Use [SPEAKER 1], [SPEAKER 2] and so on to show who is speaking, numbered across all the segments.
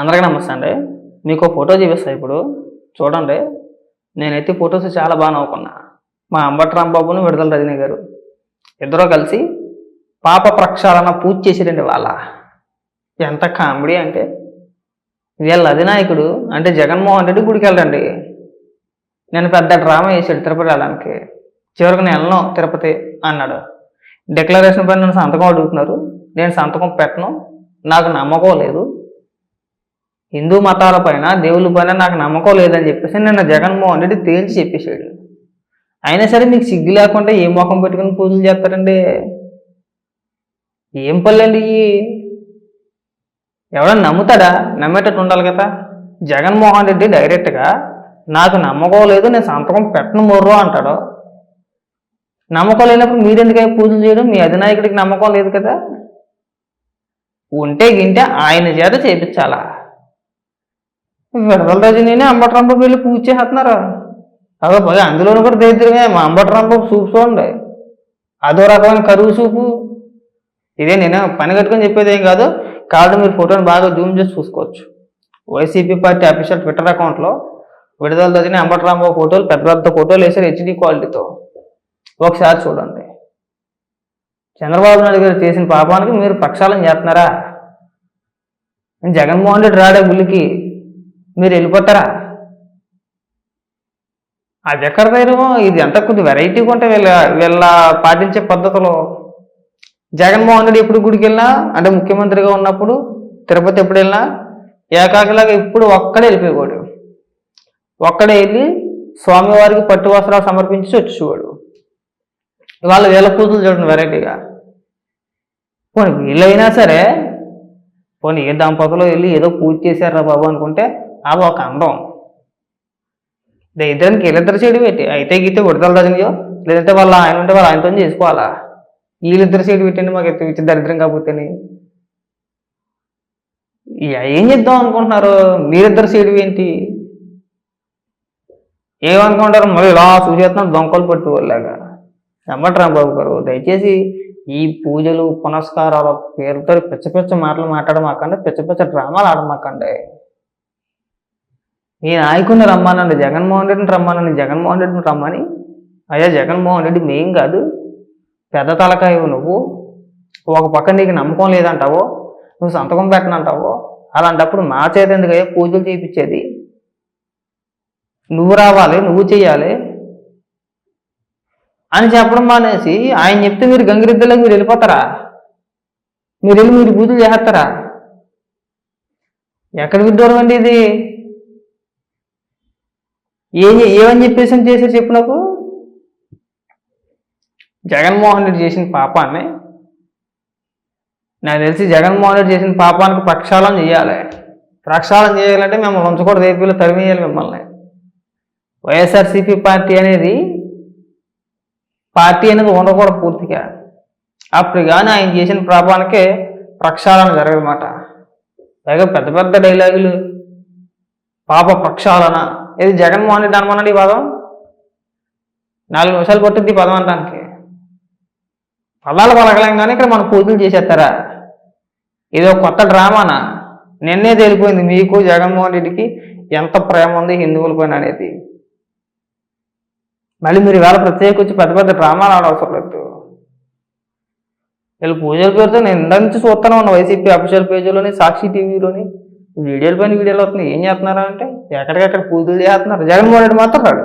[SPEAKER 1] అందరికీ నమస్తే అండి. మీకు ఫోటో చూపిస్తా ఇప్పుడు. చూడండి. నేనైతే ఫొటోస్ చాలా బాగా నవ్వుకున్నా. మా అంబటి రాంబాబును విడుదల రజనీ గారు. ఇద్దరూ కలిసి పాప ప్రక్షాళన పూజ చేసిరండి వాళ్ళ ఎంత కామెడీ అంటే వీళ్ళ అధినాయకుడు అంటే జగన్మోహన్ రెడ్డి గుడికి వెళ్ళండి నేను పెద్ద డ్రామా చేశాడు తిరుపతి వెళ్ళడానికి. చివరికి నేను వెళ్ళను తిరుపతి అన్నాడు. డిక్లరేషన్ పైన నన్ను సంతకం అడుగుతున్నారు. నేను సంతకం పెట్టను. నాకు నమ్మకం లేదు. హిందూ మతాల పైన దేవుళ్ళ పైన నాకు నమ్మకం లేదని చెప్పేసి నిన్న జగన్మోహన్ రెడ్డి తేల్చి చెప్పేశాడు. అయినా సరే మీకు సిగ్గు లేకుండా ఏ మొఖం పెట్టుకుని పూజలు చేస్తారండి? ఏం పళ్ళండి ఇవి? ఎవడన్నా నమ్ముతాడా? నమ్మేటట్టు ఉండాలి కదా. జగన్మోహన్ రెడ్డి డైరెక్ట్గా నాకు నమ్మకం లేదు నేను సంతకం పెట్టను మొర్రు అంటాడు. నమ్మకం లేనప్పుడు మీరెందుకై పూజలు చేయడం? మీ అధినాయకుడికి నమ్మకం లేదు కదా. ఉంటే గింటే ఆయన చేత చేపించాలా? విడదల రజనీని అంబటరాంబ వెళ్ళి పూజ చేస్తున్నారు. అదో పోయి అందులోనూ కూడా దరిద్రమే. మా అంబటరాంబ సూప్ చూడండి అదో రకమైన కరువు సూపు. ఇదే నేను పని కట్టుకొని చెప్పేది ఏం కాదు. కాబట్టి మీరు ఫోటోని బాగా జూమ్ చేసి చూసుకోవచ్చు. వైసీపీ పార్టీ అఫీషియల్ ట్విట్టర్ అకౌంట్లో విడుదల రజని అంబటరాంబాబు ఫోటోలు పెద్ద పెద్ద ఫోటోలు వేసారు హెచ్డి క్వాలిటీతో. ఒకసారి చూడండి. చంద్రబాబు నాయుడు గారు చేసిన పాపానికి మీరు ప్రక్షాళన చేస్తున్నారా? జగన్మోహన్ రెడ్డి రాడే గుళ్ళకి మీరు వెళ్ళిపోతారా? అది ఎక్కడ ధైర్యమో ఇది ఎంత కొద్ది వెరైటీగా ఉంటే వీళ్ళ వీళ్ళ పాటించే పద్ధతులు. జగన్మోహన్ రెడ్డి ఎప్పుడు గుడికి వెళ్ళినా అంటే ముఖ్యమంత్రిగా ఉన్నప్పుడు తిరుపతి ఎప్పుడు వెళ్ళినా ఏకాకిలాగా ఇప్పుడు ఒక్కడే వెళ్ళిపోయేవాడు. ఒక్కడే వెళ్ళి స్వామివారికి పట్టు వస్త్రాలు సమర్పించి వచ్చేవాడు. ఇవాళ వేల పూజలు చూడండి వెరైటీగా పోనీ వీళ్ళైనా సరే పోనీ ఏ దంపతులు వెళ్ళి ఏదో పూజ చేశారా బాబు అనుకుంటే ఆ ఒక అందం దరిద్రానికి వీళ్ళిద్దరు సైడ్ పెట్టి? అయితే గీతే విడతల రజనీయో లేదంటే వాళ్ళ ఆయన ఉంటే వాళ్ళు ఆయనతో చేసుకోవాలా? వీళ్ళిద్దరు సైడ్ పెట్టండి మాకు ఎత్తు ఇచ్చి దరిద్రం కాకపోతేని ఏం చేద్దాం అనుకుంటున్నారు? మీరిద్దరు సైడ్ ఏంటి? ఏమనుకుంటారు? మళ్ళీ ఇలా చూసేస్తున్నాం దొంగలు పట్టుకోలేగా నమ్మట్రా బాబు గారు దయచేసి ఈ పూజలు పునస్కారాల పేరుతో పిచ్చ పిచ్చ మాటలు మాట్లాడమాకండి పిచ్చ పిచ్చ డ్రామాలు ఆడమాకండి. ఈ నాయకుడిని రమ్మానండి జగన్మోహన్ రెడ్డిని రమ్మానండి జగన్మోహన్ రెడ్డిని రమ్మని. అయ్యా జగన్మోహన్ రెడ్డి మేం కాదు. పెద్ద తలకాయవు నువ్వు. ఒక పక్క నీకు నమ్మకం లేదంటావో నువ్వు సంతకం పెట్టనంటావో అలాంటప్పుడు మా చేత ఎందుకయ్యా పూజలు చేయించేది? నువ్వు రావాలి నువ్వు చేయాలి అని చెప్పడం మానేసి ఆయన చెప్తే మీరు గంగిరెద్దులకు మీరు వెళ్ళిపోతారా? మీరు వెళ్ళి మీరు పూజలు చేస్తారా? ఎక్కడ విడ్డూరం అండి ఇది? ఏ ఏమని చెప్పేసి చేసే చెప్పు నాకు? జగన్మోహన్ రెడ్డి చేసిన పాపాన్ని నాకు తెలిసి జగన్మోహన్ రెడ్డి చేసిన పాపానికి ప్రక్షాళన చేయాలి. ప్రక్షాళన చేయాలంటే మిమ్మల్ని ఉంచకూడదు ఏపీలో తరిమేయాలి మిమ్మల్ని. వైఎస్ఆర్సీపీ పార్టీ అనేది పార్టీ అనేది ఉండకూడదు పూర్తిగా. అప్పుడు కానీ ఆయన చేసిన పాపానికే ప్రక్షాళన జరగదన్నమాట. పైగా పెద్ద పెద్ద డైలాగులు పాప ప్రక్షాళన. ఇది జగన్మోహన్ రెడ్డి అనమన్నాడు ఈ పదం? నాలుగు నిమిషాలు పట్టుద్ది ఈ పదం అనడానికి పదాలు పలకలేం కానీ ఇక్కడ మన పూజలు చేసేస్తారా? ఇది ఒక కొత్త డ్రామానా? నిన్నే తెలిపోయింది మీకు జగన్మోహన్ రెడ్డికి ఎంత ప్రేమ ఉంది హిందువులపైన అనేది. మళ్ళీ మీరు వేళ ప్రత్యేక వచ్చి పెద్ద పెద్ద డ్రామాలు ఆడవసరం లేదు. వీళ్ళు పూజల పేరుతో నేను ఇందా నుంచి చూస్తాను వైసీపీ అఫీషియల్ పేజీలోని సాక్షి టీవీలోని వీడియోలు పైన వీడియోలు వస్తున్నాయి. ఏం చేస్తున్నారా అంటే ఎక్కడికెక్కడ పూజలు చేస్తున్నారు. జగన్మోహన్ రెడ్డి మాత్రం రాడు.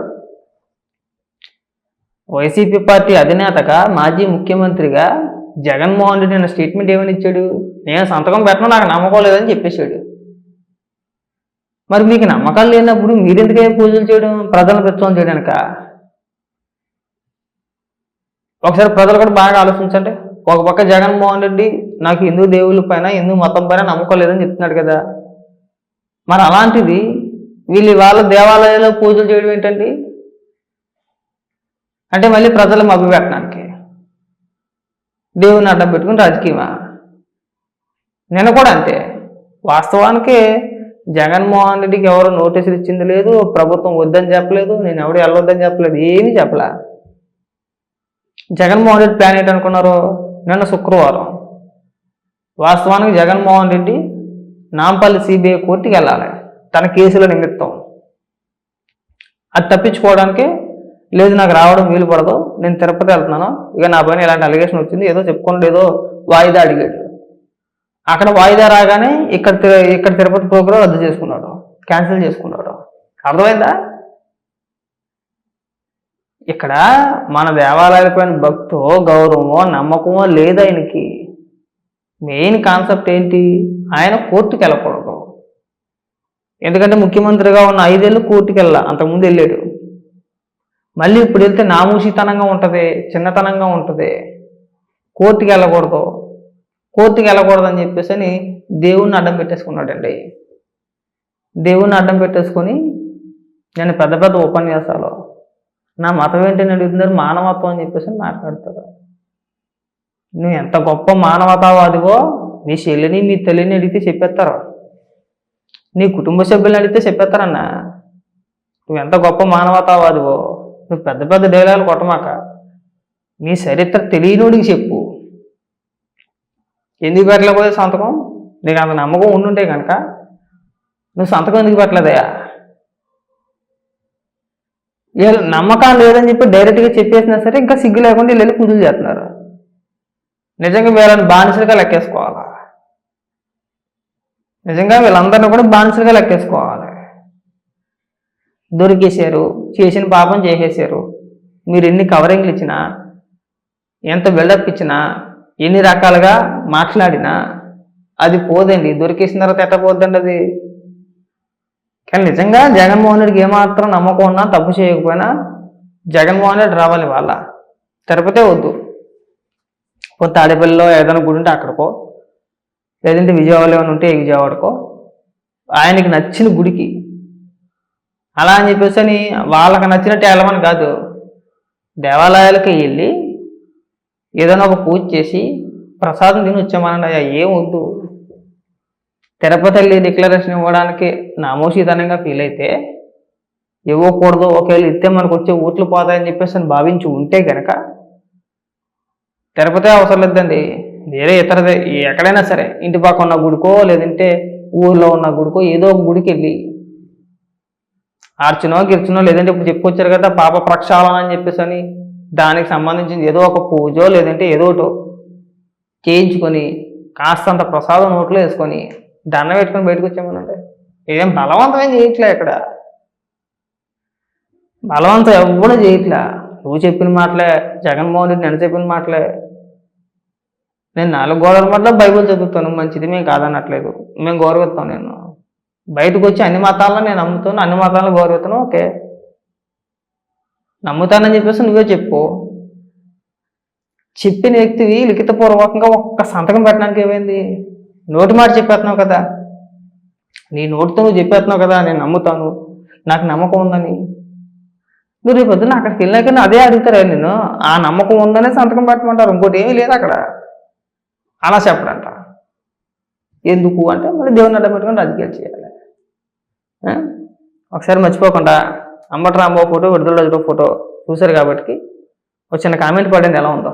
[SPEAKER 1] వైసీపీ పార్టీ అధినేతగా మాజీ ముఖ్యమంత్రిగా జగన్మోహన్ రెడ్డి నిన్న స్టేట్మెంట్ ఏమని ఇచ్చాడు? నేను సంతకం పెట్టను నాకు నమ్మకం లేదని చెప్పేశాడు. మరి మీకు నమ్మకాలు లేనప్పుడు మీరెందుకే పూజలు చేయడం? ప్రజలను ప్రత్యేకం చేయడానిక? ఒకసారి ప్రజలు కూడా బాగా ఆలోచించండి. ఒక పక్క జగన్మోహన్ రెడ్డి నాకు హిందూ దేవుళ్ళ పైన హిందూ మతం పైన నమ్మకం లేదని చెప్తున్నాడు కదా. మరి అలాంటిది వీళ్ళు వాళ్ళ దేవాలయాల్లో పూజలు చేయడం ఏంటండి? అంటే మళ్ళీ ప్రజలు మగ్గు పెట్టడానికి. దేవుని అడ్డం పెట్టుకుని రాజకీయమా? నిన్న కూడా అంతే. వాస్తవానికి జగన్మోహన్ రెడ్డికి ఎవరు నోటీసులు ఇచ్చింది లేదు ప్రభుత్వం వద్దని చెప్పలేదు నేను ఎవడు వెళ్ళొద్దని చెప్పలేదు ఏమీ చెప్పలే. జగన్మోహన్ రెడ్డి ప్లాన్ ఏంటనుకున్నారు? నిన్న శుక్రవారం. వాస్తవానికి జగన్మోహన్ రెడ్డి నాంపల్లి సిబిఐ కోర్టుకి వెళ్ళాలి. తన కేసుల నిమిత్తం అది తప్పించుకోవడానికి లేదు నాకు రావడం వీలు పడదు నేను తిరుపతి వెళ్తున్నాను. ఇక నా పైన ఇలాంటి అలిగేషన్ వచ్చింది ఏదో చెప్పుకోండి ఏదో వాయిదా అడిగాడు. అక్కడ వాయిదా రాగానే ఇక్కడ తి- ఇక్కడ తిరుపతి ప్రోగ్రాం రద్దు చేసుకున్నాడు క్యాన్సిల్ చేసుకున్నాడు. అర్థమైందా? ఇక్కడ మన దేవాలయాలపైన భక్తో గౌరవమో నమ్మకమో లేదు ఆయనకి. మెయిన్ కాన్సెప్ట్ ఏంటి? ఆయన కోర్టుకి వెళ్ళకూడదు ఎందుకంటే ముఖ్యమంత్రిగా ఉన్న ఐదేళ్ళు కోర్టుకు వెళ్ళా అంతకుముందు వెళ్ళాడు. మళ్ళీ ఇప్పుడు వెళ్తే నామూషితనంగా ఉంటుంది చిన్నతనంగా ఉంటుంది. కోర్టుకి వెళ్ళకూడదు కోర్టుకి వెళ్ళకూడదు అని చెప్పేసి అని దేవుణ్ణి అడ్డం పెట్టేసుకున్నాడండి. దేవుణ్ణి అడ్డం పెట్టేసుకొని నేను పెద్ద పెద్ద ఉపన్యాసాలు నా మతం ఏంటని అడుగుతున్నారు మానవత్వం అని చెప్పేసి మాట్లాడతారు నువ్వు ఎంత గొప్ప మానవతావాదివో మీ చెల్లిని మీ తల్లిని అడిగితే చెప్పేస్తారు. నీ కుటుంబ సభ్యులను అడిగితే చెప్పేస్తారన్నా. నువ్వు ఎంత గొప్ప మానవతావాదివో నువ్వు పెద్ద పెద్ద డైలాగులు కొట్టమాక. నీ చరిత్ర తెలియనోడికి చెప్పు. ఎందుకు పెట్టలేకపోతే సంతకం? నీకు అంత నమ్మకం ఉండుంటే కనుక నువ్వు సంతకం ఎందుకు పెట్టలేదయా వీళ్ళు నమ్మకం లేదని చెప్పి డైరెక్ట్గా చెప్పేసినా సరే ఇంకా సిగ్గు లేకుండా వీళ్ళు వెళ్ళి పూజలు చేస్తున్నారు. నిజంగా వీళ్ళని బానిసలుగా లెక్కేసుకోవాలా. నిజంగా వీళ్ళందరినీ కూడా బానిసలుగా లెక్కేసుకోవాలి. దొరికేశారు చేసిన పాపం చేసేసారు మీరు ఎన్ని కవరింగ్లు ఇచ్చినా ఎంత బిల్డప్ ఇచ్చినా ఎన్ని రకాలుగా మాట్లాడినా అది పోదండి. దొరికేసిన తర్వాత ఎట్టపోద్దండి అది? కానీ నిజంగా జగన్మోహన్ రెడ్డికి ఏమాత్రం నమ్మకం ఉన్నా తప్పు చేయకపోయినా జగన్మోహన్ రెడ్డి రావాలి వాళ్ళ. తిరుపతే వద్దు. పోతే తాడేపల్లిలో ఏదైనా గుడి ఉంటే అక్కడికో లేదంటే విజయవాడలో ఏమైనా ఉంటే విజయవాడకో. ఆయనకి నచ్చిన గుడికి. అలా అని చెప్పేసి అని వాళ్ళకి నచ్చినట్టు వెళ్ళమని కాదు. దేవాలయాలకి వెళ్ళి ఏదైనా ఒక పూజ చేసి ప్రసాదం తిని వచ్చామనండి అయ్యా ఏం వద్దు. తిరుపతి వెళ్ళి డిక్లరేషన్ ఇవ్వడానికి నామోషితనంగా ఫీల్ అయితే ఇవ్వకూడదు. ఒకవేళ ఇస్తే మనకు వచ్చే ఓట్లు పోతాయని చెప్పేసి అని భావించి ఉంటే కనుక తిరుపతి అవసరం లేదండి. వేరే ఇతరదే. ఎక్కడైనా సరే ఇంటి పక్క ఉన్న గుడికో లేదంటే ఊర్లో ఉన్న గుడికో ఏదో ఒక గుడికి వెళ్ళి ఆర్చనో గిర్చనో లేదంటే ఇప్పుడు చెప్పుకొచ్చారు కదా పాప ప్రక్షాళన అని చెప్పేసి అని దానికి సంబంధించిన ఏదో ఒక పూజో లేదంటే ఏదో ఒకటో చేయించుకొని కాస్తంత ప్రసాదం నోట్లో వేసుకొని దండం పెట్టుకొని బయటకు వచ్చామనంటే ఏం బలవంతమేం చేయట్లే ఇక్కడ బలవంతం ఎవ్వడూ చేయట్లే. నువ్వు చెప్పిన మాటలే జగన్మోహన్ రెడ్డి నేను చెప్పిన మాటలే. నేను నాలుగు గోడల మధ్య బైబిల్ చదువుతాను మంచిది మేము కాదనట్లేదు. మేము గౌరవిస్తాం నేను. బయటకు వచ్చి అన్ని మతాలను నేను నమ్ముతాను అన్ని మతాలను గౌరవిస్తాను ఓకే. నమ్ముతానని చెప్పేసి నువ్వే చెప్పు. చెప్పిన వ్యక్తివి లిఖితపూర్వకంగా ఒక్క సంతకం పెట్టడానికి ఏమైంది? నోటి మాట చెప్పేస్తున్నావు కదా. నీ నోటితో నువ్వు చెప్పేస్తున్నావు కదా నేను నమ్ముతాను. నాకు నమ్మకం ఉందని. నువ్వు రేపు పొద్దున్న అక్కడికి వెళ్ళాక అదే అడుగుతారా నేను ఆ నమ్మకం ఉందనే సంతకం పెట్టమంటారు. ఇంకోటి ఏమీ లేదు అక్కడ. అలా చెప్పడంట. ఎందుకు అంటే మళ్ళీ దేవుని అడ్డం పెట్టుకొని రాజకీయాలు చేయాలి. ఒకసారి మర్చిపోకుండా అంబటి రాంబాబు ఫోటో విడుదల రోజు ఫోటో చూశారు కాబట్టి ఒక చిన్న కామెంట్ పడింది. ఎలా ఉందో.